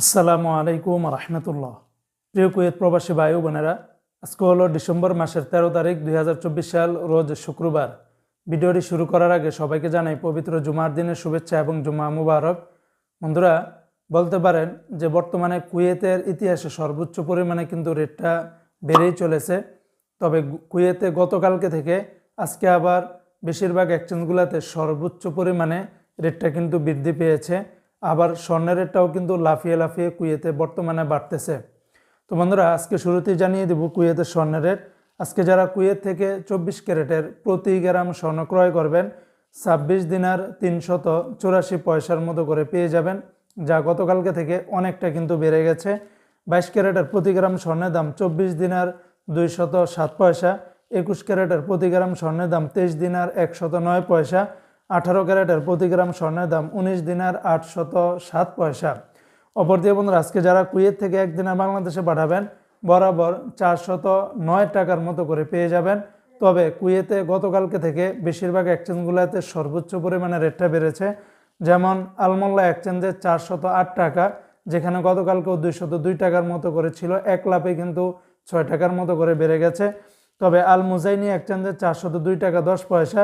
আসসালামু আলাইকুম রহমতুল্লাহ। প্রিয় কুয়েত প্রবাসী ভাই বোনেরা, আজকে হলো ডিসেম্বর মাসের তেরো তারিখ দুই হাজার চব্বিশ সাল, রোজ শুক্রবার। ভিডিওটি শুরু করার আগে সবাইকে জানাই পবিত্র জুমার দিনের শুভেচ্ছা এবং জুমা মুবারক। বন্ধুরা, বলতে পারেন যে বর্তমানে কুয়েতের ইতিহাসে সর্বোচ্চ পরিমাণে কিন্তু রেটটা বেড়েই চলেছে। তবে কুয়েতে গতকালকে থেকে আজকে আবার বেশিরভাগ এক্সচেঞ্জগুলোতে সর্বোচ্চ পরিমাণে রেটটা কিন্তু বৃদ্ধি পেয়েছে। আবার স্বর্ণের রেটটাও কিন্তু লাফিয়ে লাফিয়ে কুয়েতে বর্তমানে বাড়তেছে। তো বন্ধুরা, আজকে শুরুতেই জানিয়ে দেব কুয়েতের স্বর্ণের রেট। আজকে যারা কুয়েত থেকে চব্বিশ ক্যারেটের প্রতি গ্রাম স্বর্ণ ক্রয় করবেন, ছাব্বিশ দিনার তিনশত চুরাশি পয়সার মতো করে পেয়ে যাবেন, যা গতকালকে থেকে অনেকটা কিন্তু বেড়ে গেছে। বাইশ ক্যারেটের প্রতি গ্রাম স্বর্ণের দাম চব্বিশ দিনার দুইশত সাত পয়সা, একুশ ক্যারেটের প্রতি গ্রাম স্বর্ণের দাম তেইশ দিনার একশত নয় পয়সা আঠারো ক্যারেটের প্রতি গ্রাম স্বর্ণের দাম উনিশ দিনার আটশত সাত পয়সা। অপর দিয়ে বন্ধুরা, আজকে যারা কুয়েত থেকে একদিনের বাংলাদেশে পাঠাবেন, বরাবর চারশত নয় টাকার মতো করে পেয়ে যাবেন। তবে কুয়েতে গতকালকে থেকে বেশিরভাগ এক্সচেঞ্জগুলোতে সর্বোচ্চ পরিমাণে রেটটা বেড়েছে। যেমন আলমোল্লা এক্সচেঞ্জে চারশত আট টাকা, যেখানে গতকালকেও দুইশত দুই টাকার মতো করে ছিল। এক লাভে কিন্তু ছয় টাকার মতো করে বেড়ে গেছে। তবে আল মুজাইনি এক্সচেঞ্জে চারশত দুই টাকা দশ পয়সা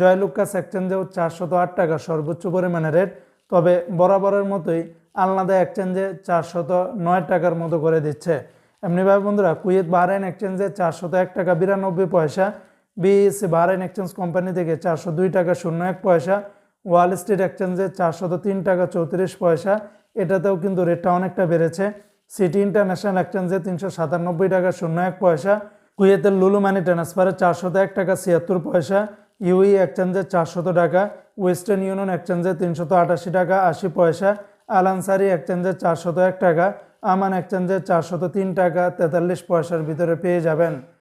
জয়লুকাস এক্সচেঞ্জেও চারশত আট টাকা সর্বোচ্চ পরিমাণে রেট, তবে বরাবরের মতোই আলনাদা এক্সচেঞ্জে চারশত নয় টাকার মতো করে দিচ্ছে। এমনিভাবে বন্ধুরা, কুয়েত বাহরাইন এক্সচেঞ্জে চারশত এক টাকা বিরানব্বই পয়সা, বিএসসি বাহরাইন এক্সচেঞ্জ কোম্পানি থেকে চারশো দুই টাকা শূন্য এক পয়সা, ওয়াল স্ট্রিট এক্সচেঞ্জে চারশত তিন টাকা চৌত্রিশ পয়সা। এটাতেও কিন্তু রেটটা অনেকটা বেড়েছে। সিটি ইন্টারন্যাশনাল এক্সচেঞ্জে তিনশো সাতানব্বই টাকা শূন্য এক পয়সা, কুয়েতের লুলু মানি ট্রান্সফারে চারশত এক টাকা ছিয়াত্তর পয়সা ইউই এক্সচেঞ্জে চারশত টাকা, ওয়েস্টার্ন ইউনিয়ন এক্সচেঞ্জে তিনশত আটাশি টাকা, আশি পয়সা, আলানসারি এক্সচেঞ্জে চারশত এক টাকা, আমান এক্সচেঞ্জে চারশত তিন টাকা, তেতাল্লিশ পয়সার ভিতরে পেয়ে যাবেন।